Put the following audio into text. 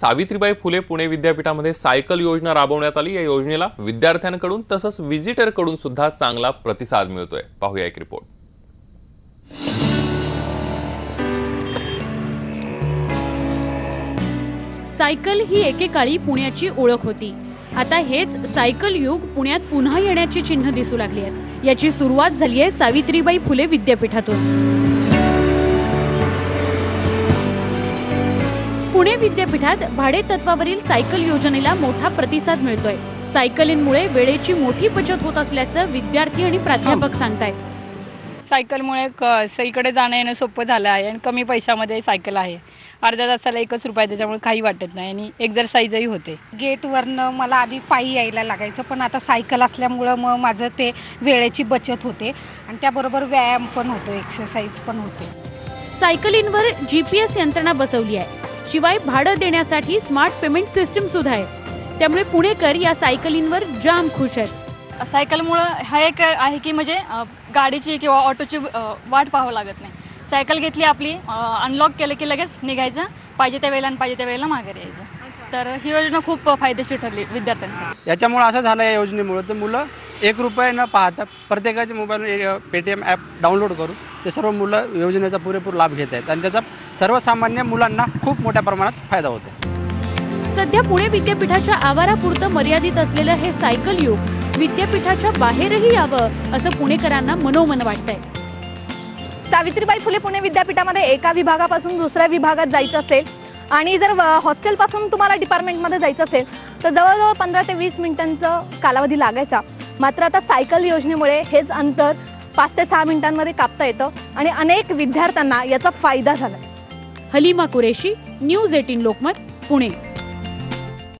सावित्रीबाई फुले पुणे विद्यापीठामध्ये सायकल योजना राबवण्यात आली. या योजनेला विद्यार्थ्यांकडून तसंच व्हिजिटरकडून सुद्धा चांगला प्रतिसाद मिळतोय. पाहूया एक रिपोर्ट. सायकल ही एकेकाळी पुण्याची ओळख होती. आता हेच सायकल युग पुण्यात पुन्हा येण्याची चिन्ह दिसू लागली आहेत. याची सुरुवात झाली आहे सावित्रीबाई फुले विद्यापीठातून. पुणे विद्यापीठात भाडे तत्वावरील सायकल योजनेला मोठा प्रतिसाद मिळतोय. सायकलींमुळे वेळेची मोठी बचत होत असल्याचं विद्यार्थी आणि प्राध्यापक सांगतायत. सायकलमुळे क सगळीकडे जाणं येणं सोपं झालं आहे आणि कमी पैशामध्ये सायकल आहे. अर्ध्या तासाला एकच रुपये आहे, त्याच्यामुळे काही वाटत नाही आणि एक्झरसाईजही होते. गेटवरनं मला आधी पायी यायला लागायचं पण आता सायकल असल्यामुळं मग माझं ते वेळेची बचत होते. आणि त्याबरोबर व्यायाम पण होतो एक्सरसाइज पण होते. सायकलींवर जीपीएस यंत्रणा बसवली आहे. शिवाय भाडं देण्यासाठी स्मार्ट पेमेंट सिस्टीम सुद्धा आहे. त्यामुळे पुणेकर या सायकलींवर जाम खुश आहेत. सायकलमुळं हा एक आहे की म्हणजे गाडीची किंवा ऑटोची वाट पाहावं लागत नाही. सायकल घेतली आपली अनलॉक केलं की लगेच निघायचं. पाहिजे त्या वेळेला आणि पाहिजे त्या वेळेला माघारी यायचं. तर ही योजना खूप फायदेशीर ठरली विद्यार्थ्यांसाठी. याच्यामुळे असं झालं या योजनेमुळे. तर मुलं एक रुपये न पाहता प्रत्येकाच्या मोबाईल पेटीएम ॲप डाउनलोड करून ते सर्व मुलं योजनेचा पुरेपूर लाभ घेत आहेत. आणि त्याचा सर्वसामान्य मुलांना खूप मोठ्या प्रमाणात फायदा होतो. सध्या पुणे विद्यापीठाच्या आवारापुरतं मर्यादित असलेलं हे सायकल युग विद्यापीठाच्या बाहेरही यावं असं पुणेकरांना मनोमन वाटतंय. सावित्रीबाई फुले पुणे विद्यापीठामध्ये एका विभागापासून दुसऱ्या विभागात जायचं असेल आणि जर हॉस्टेलपासून तुम्हाला डिपार्टमेंटमध्ये जायचं असेल तर जवळजवळ पंधरा ते वीस मिनिटांचं कालावधी लागायचा. मात्र आता सायकल योजनेमुळे हेच अंतर पाच ते सहा मिनिटांमध्ये कापता येतं आणि अनेक विद्यार्थ्यांना याचा फायदा झाला हलीमा कुरेशी न्यूज एटीन लोकमत पुणे.